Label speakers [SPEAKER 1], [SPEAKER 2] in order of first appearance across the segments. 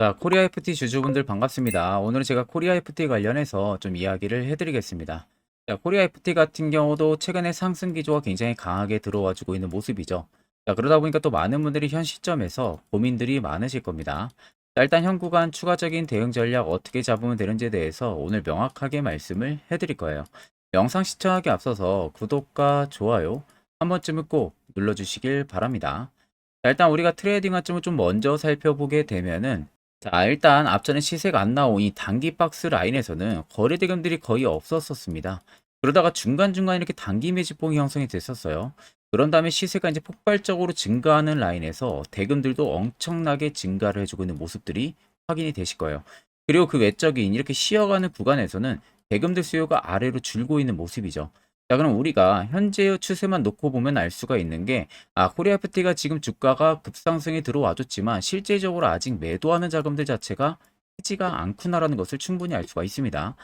[SPEAKER 1] 자, 코리아 FT 주주분들 반갑습니다. 오늘은 제가 코리아 FT 관련해서 좀 이야기를 해드리겠습니다. 자, 코리아 FT 같은 경우도 최근에 상승 기조가 굉장히 강하게 들어와 주고 있는 모습이죠. 자, 그러다 보니까 또 많은 분들이 현 시점에서 고민들이 많으실 겁니다. 자, 일단 현 구간 추가적인 대응 전략 어떻게 잡으면 되는지에 대해서 오늘 명확하게 말씀을 해드릴 거예요. 영상 시청하기 앞서서 구독과 좋아요 한 번쯤은 꼭 눌러주시길 바랍니다. 자, 일단 우리가 트레이딩 관점을 좀 먼저 살펴보게 되면은 자, 일단 앞전에 시세가 안 나온 이 단기 박스 라인에서는 거래 대금들이 거의 없었었습니다. 그러다가 중간중간 이렇게 단기 매집봉이 형성이 됐었어요. 그런 다음에 시세가 이제 폭발적으로 증가하는 라인에서 대금들도 엄청나게 증가를 해주고 있는 모습들이 확인이 되실 거예요. 그리고 그 외적인 이렇게 쉬어가는 구간에서는 대금들 수요가 아래로 줄고 있는 모습이죠. 자, 그럼 우리가 현재의 추세만 놓고 보면 알 수가 있는 게, 아, 코리아 FT가 지금 주가가 급상승에 들어와줬지만, 실제적으로 아직 매도하는 자금들 자체가 크지가 않구나라는 것을 충분히 알 수가 있습니다.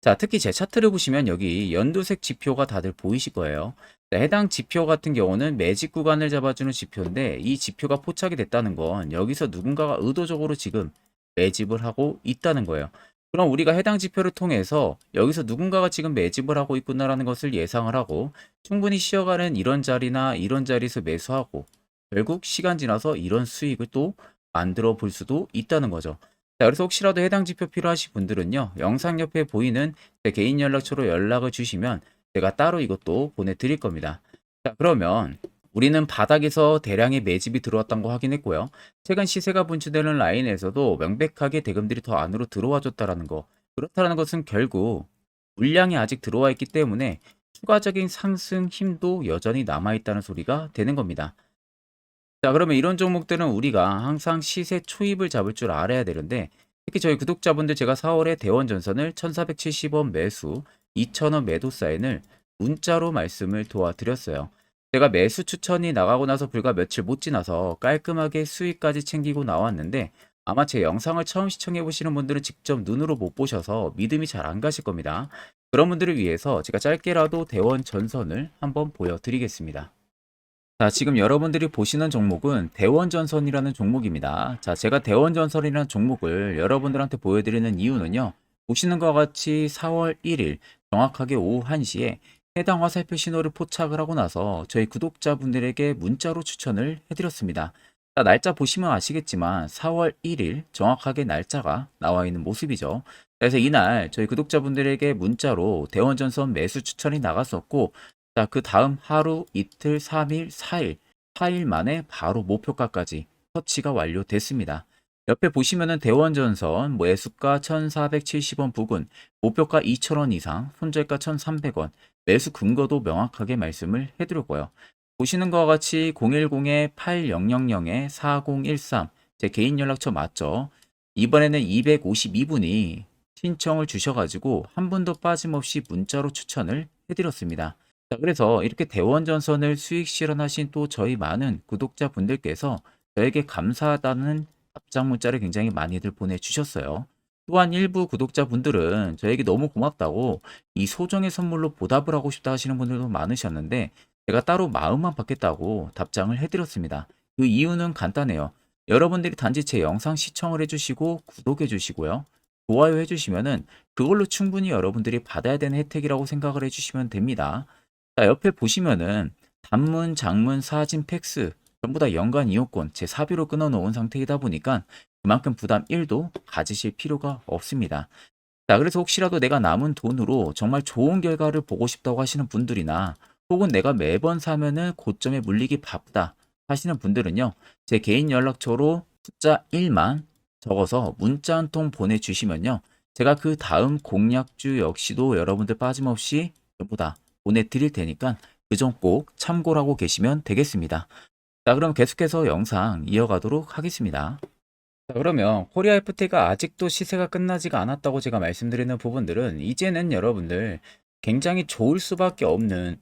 [SPEAKER 1] 자, 특히 제 차트를 보시면 여기 연두색 지표가 다들 보이실 거예요. 자, 해당 지표 같은 경우는 매직 구간을 잡아주는 지표인데, 이 지표가 포착이 됐다는 건 여기서 누군가가 의도적으로 지금 매집을 하고 있다는 거예요. 그럼 우리가 해당 지표를 통해서 여기서 누군가가 지금 매집을 하고 있구나라는 것을 예상을 하고 충분히 쉬어가는 이런 자리나 이런 자리에서 매수하고 결국 시간 지나서 이런 수익을 또 만들어 볼 수도 있다는 거죠. 자, 그래서 혹시라도 해당 지표 필요하신 분들은요, 영상 옆에 보이는 제 개인 연락처로 연락을 주시면 제가 따로 이것도 보내드릴 겁니다. 자, 그러면 우리는 바닥에서 대량의 매집이 들어왔던 거 확인했고요. 최근 시세가 분출되는 라인에서도 명백하게 대금들이 더 안으로 들어와 줬다라는 거. 그렇다는 것은 결국 물량이 아직 들어와 있기 때문에 추가적인 상승 힘도 여전히 남아 있다는 소리가 되는 겁니다. 자, 그러면 이런 종목들은 우리가 항상 시세 초입을 잡을 줄 알아야 되는데 특히 저희 구독자분들 제가 4월에 대원 전선을 1470원 매수, 2000원 매도 사인을 문자로 말씀을 도와드렸어요. 제가 매수 추천이 나가고 나서 불과 며칠 못 지나서 깔끔하게 수익까지 챙기고 나왔는데 아마 제 영상을 처음 시청해 보시는 분들은 직접 눈으로 못 보셔서 믿음이 잘 안 가실 겁니다. 그런 분들을 위해서 제가 짧게라도 대원 전선을 한번 보여드리겠습니다. 자, 지금 여러분들이 보시는 종목은 대원전선이라는 종목입니다. 자, 제가 대원전선이라는 종목을 여러분들한테 보여드리는 이유는요. 보시는 것과 같이 4월 1일 정확하게 오후 1시에 해당 화살표 신호를 포착을 하고 나서 저희 구독자분들에게 문자로 추천을 해드렸습니다. 자, 날짜 보시면 아시겠지만 4월 1일 정확하게 날짜가 나와 있는 모습이죠. 그래서 이날 저희 구독자분들에게 문자로 대원전선 매수 추천이 나갔었고 자, 그 다음 하루, 이틀, 3일, 4일, 4일 만에 바로 목표가까지 터치가 완료됐습니다. 옆에 보시면은 대원전선 뭐 매수가 1470원 부근, 목표가 2000원 이상, 손절가 1300원, 매수 근거도 명확하게 말씀을 해드렸고요. 보시는 것과 같이 010-8000-4013, 제 개인 연락처 맞죠? 이번에는 252분이 신청을 주셔가지고 한 분도 빠짐없이 문자로 추천을 해드렸습니다. 자, 그래서 이렇게 대원전선을 수익 실현하신 또 저희 많은 구독자분들께서 저에게 감사하다는 답장 문자를 굉장히 많이들 보내주셨어요. 또한 일부 구독자분들은 저에게 너무 고맙다고 이 소정의 선물로 보답을 하고 싶다 하시는 분들도 많으셨는데 제가 따로 마음만 받겠다고 답장을 해드렸습니다. 그 이유는 간단해요. 여러분들이 단지 제 영상 시청을 해주시고 구독해 주시고요. 좋아요 해주시면은 그걸로 충분히 여러분들이 받아야 되는 혜택이라고 생각을 해주시면 됩니다. 자, 옆에 보시면은 단문, 장문, 사진, 팩스 전부 다 연간 이용권 제 사비로 끊어놓은 상태이다 보니까 그만큼 부담 1도 가지실 필요가 없습니다. 자, 그래서 혹시라도 내가 남은 돈으로 정말 좋은 결과를 보고 싶다고 하시는 분들이나 혹은 내가 매번 사면은 고점에 물리기 바쁘다 하시는 분들은요, 제 개인 연락처로 숫자 1만 적어서 문자 한 통 보내주시면요, 제가 그 다음 공략주 역시도 여러분들 빠짐없이 전부 다 보내드릴 테니까 그 점 꼭 참고를 하고 계시면 되겠습니다. 자, 그럼 계속해서 영상 이어가도록 하겠습니다. 자, 그러면 코리아 FT가 아직도 시세가 끝나지가 않았다고 제가 말씀드리는 부분들은 이제는 여러분들 굉장히 좋을 수밖에 없는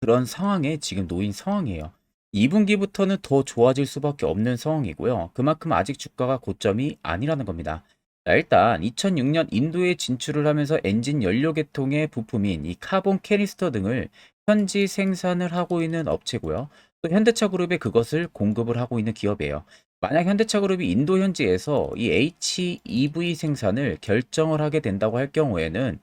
[SPEAKER 1] 그런 상황에 지금 놓인 상황이에요. 2분기부터는 더 좋아질 수밖에 없는 상황이고요. 그만큼 아직 주가가 고점이 아니라는 겁니다. 자, 일단 2006년 인도에 진출을 하면서 엔진 연료 계통의 부품인 이 카본 캐니스터 등을 현지 생산을 하고 있는 업체고요. 또 현대차 그룹에 그것을 공급을 하고 있는 기업이에요. 만약 현대차 그룹이 인도 현지에서 이 HEV 생산을 결정을 하게 된다고 할 경우에는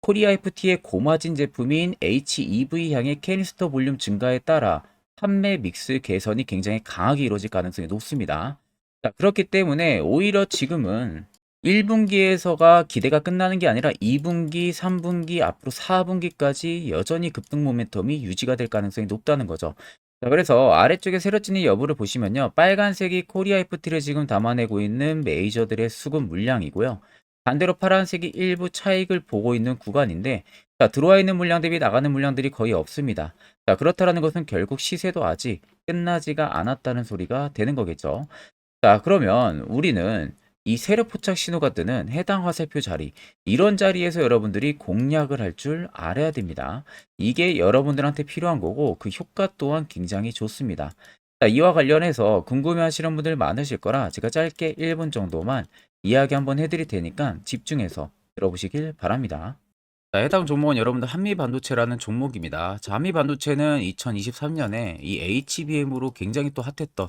[SPEAKER 1] 코리아 FT의 고마진 제품인 HEV 향의 캐니스터 볼륨 증가에 따라 판매 믹스 개선이 굉장히 강하게 이루어질 가능성이 높습니다. 자, 그렇기 때문에 오히려 지금은 1분기에서가 기대가 끝나는 게 아니라 2분기, 3분기, 앞으로 4분기까지 여전히 급등 모멘텀이 유지가 될 가능성이 높다는 거죠. 자, 그래서 아래쪽에 세력진의 여부를 보시면요. 빨간색이 코리아 FT를 지금 담아내고 있는 메이저들의 수급 물량이고요. 반대로 파란색이 일부 차익을 보고 있는 구간인데 자, 들어와 있는 물량 대비 나가는 물량들이 거의 없습니다. 자, 그렇다라는 것은 결국 시세도 아직 끝나지가 않았다는 소리가 되는 거겠죠. 자, 그러면 우리는 이 세력 포착 신호가 뜨는 해당 화살표 자리, 이런 자리에서 여러분들이 공략을 할 줄 알아야 됩니다. 이게 여러분들한테 필요한 거고 그 효과 또한 굉장히 좋습니다. 자, 이와 관련해서 궁금해 하시는 분들 많으실 거라 제가 짧게 1분 정도만 이야기 한번 해드릴 테니까 집중해서 들어보시길 바랍니다. 자, 해당 종목은 여러분들 한미반도체라는 종목입니다. 자, 한미반도체는 2023년에 이 HBM으로 굉장히 또 핫했던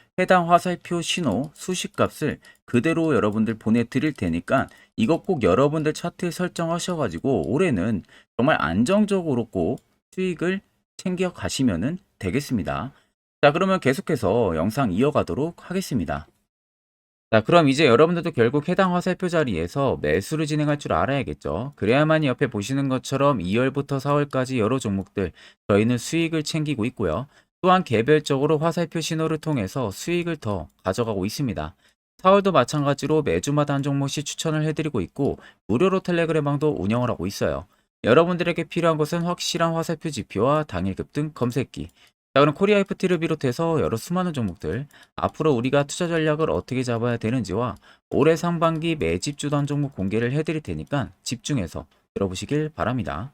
[SPEAKER 1] 해당 화살표 신호 수식 값을 그대로 여러분들 보내드릴 테니까 이거 꼭 여러분들 차트에 설정하셔가지고 올해는 정말 안정적으로 꼭 수익을 챙겨 가시면 되겠습니다. 자, 그러면 계속해서 영상 이어가도록 하겠습니다. 자, 그럼 이제 여러분들도 결국 해당 화살표 자리에서 매수를 진행할 줄 알아야겠죠. 그래야만이 옆에 보시는 것처럼 2월부터 4월까지 여러 종목들 저희는 수익을 챙기고 있고요. 또한 개별적으로 화살표 신호를 통해서 수익을 더 가져가고 있습니다. 4월도 마찬가지로 매주마다 한 종목씩 추천을 해드리고 있고 무료로 텔레그램방도 운영을 하고 있어요. 여러분들에게 필요한 것은 확실한 화살표 지표와 당일 급 등 검색기. 자, 그럼 코리아 FT를 비롯해서 여러 수많은 종목들 앞으로 우리가 투자 전략을 어떻게 잡아야 되는지와 올해 상반기 매집 주단 종목 공개를 해드릴 테니까 집중해서 들어보시길 바랍니다.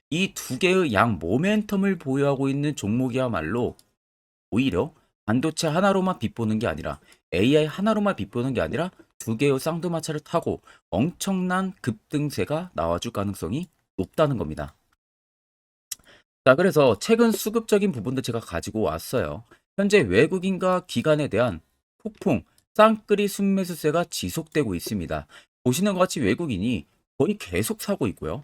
[SPEAKER 1] 이 두 개의 양 모멘텀을 보유하고 있는 종목이야말로 오히려 반도체 하나로만 빗보는 게 아니라 AI 하나로만 빗보는 게 아니라 두 개의 쌍두마차를 타고 엄청난 급등세가 나와줄 가능성이 높다는 겁니다. 자, 그래서 최근 수급적인 부분도 제가 가지고 왔어요. 현재 외국인과 기관에 대한 폭풍, 쌍끌이 순매수세가 지속되고 있습니다. 보시는 것 같이 외국인이 거의 계속 사고 있고요.